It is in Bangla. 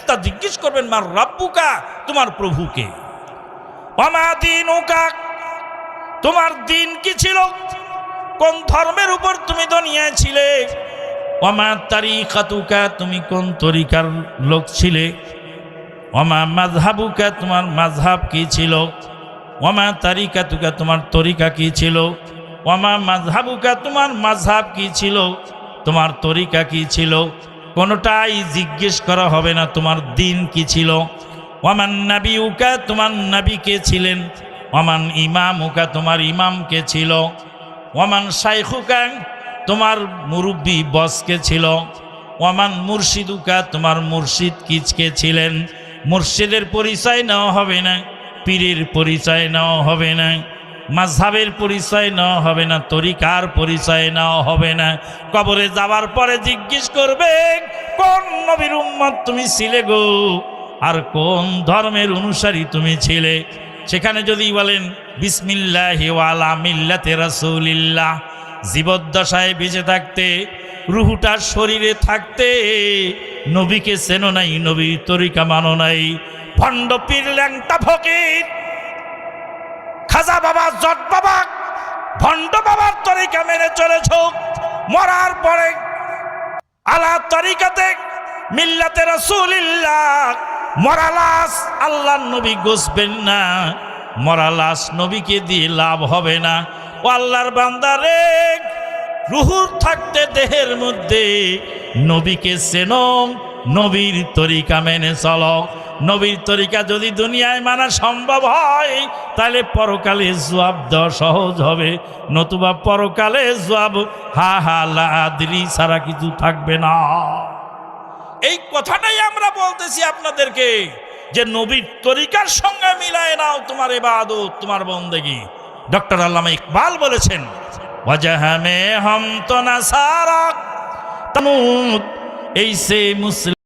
ফেরেস্তা জিজ্ঞেস করবেন, মার রাব্বুকা, তোমার প্রভুকে? অমা দিন তোমার দিন কি ছিল? কোন ধর্মের উপর তুমি দুনিয়ায় ছিলে অমা তারিকাতুকা তুমি কোন তরিকার লোক ছিলে? অমা মাঝহাবুকা তোমার মাঝহাব কি ছিল? ওমা তারিকাতুকা তোমার তরিকা কি ছিল? ওমা মাঝহাবুকা তোমার মাঝহাব কি ছিল? তোমার তরিকা কি ছিল? কোনোটাই জিজ্ঞেস করা হবে না, তোমার দিন কি ছিল? ওমান নাবি উকা তোমার নাবি কে ছিলেন? ওমান ইমাম উকা তোমার ইমাম কে ছিল? ওমান শাইখুকা, তোমার মুরব্বী বসকে ছিল? ওমান মুর্শিদুকা, তোমার মুর্শিদ কিচকে ছিলেন? মুর্শিদের পরিচয় নেওয়া হবে না, পীরের পরিচয় নেওয়া হবে না। মাঝহাবের পরিচয় নেওয়া হবে না, তরিকার পরিচয় নেওয়া হবে না। কবরে যাওয়ার পরে জিজ্ঞেস করবে, কোন নবীর উম্মত তুমি ছিলে গো? আর কোন ধর্মের অনুসারী তুমি ছিলে? সেখানে যদি বলেন, বিসমিল্লাহ ওয়ালা মিল্লাতে রাসূলিল্লাহ। জীবদ্দশায় বেঁচে থাকতে রুহুটার শরীরে থাকতে, নবীকে চেনো নাই নবী তরিকা মানো নাই। ভণ্ড পীর ল্যাংটা ফকির খাজা বাবা জট বাবা ভণ্ড বাবার তরিকা মেনে চলেছ। মরার পরে আলা তরিকাতে মিল্লাতে রাসূলিল্লাহ মরালাস আল্লাহ নবী গোসবেন না। মরালাস নবীকে দিয়ে লাভ হবে না। ও আল্লাহর বান্দারে রুহুর থাকতে দেহের মধ্যে নবীকে চেনো, নবীর তরিকা মেনে চলো। নবীর তরিকা যদি দুনিয়ায় মানা সম্ভব হয়, তাহলে পরকালে জবাব দেওয়া সহজ হবে। নতুবা পরকালে জবাব, হা হা লাদি সারা কিছু থাকবে না। এই কথাটাই আমরা বলতেছি আপনাদেরকে যে নবীর তরিকার সঙ্গে মিলায় নাও তোমার এবাদ তোমার বন্দেগি। ডক্টর আল্লামা ইকবাল বলেছেন হম তো না সারা এই সে মুসলিম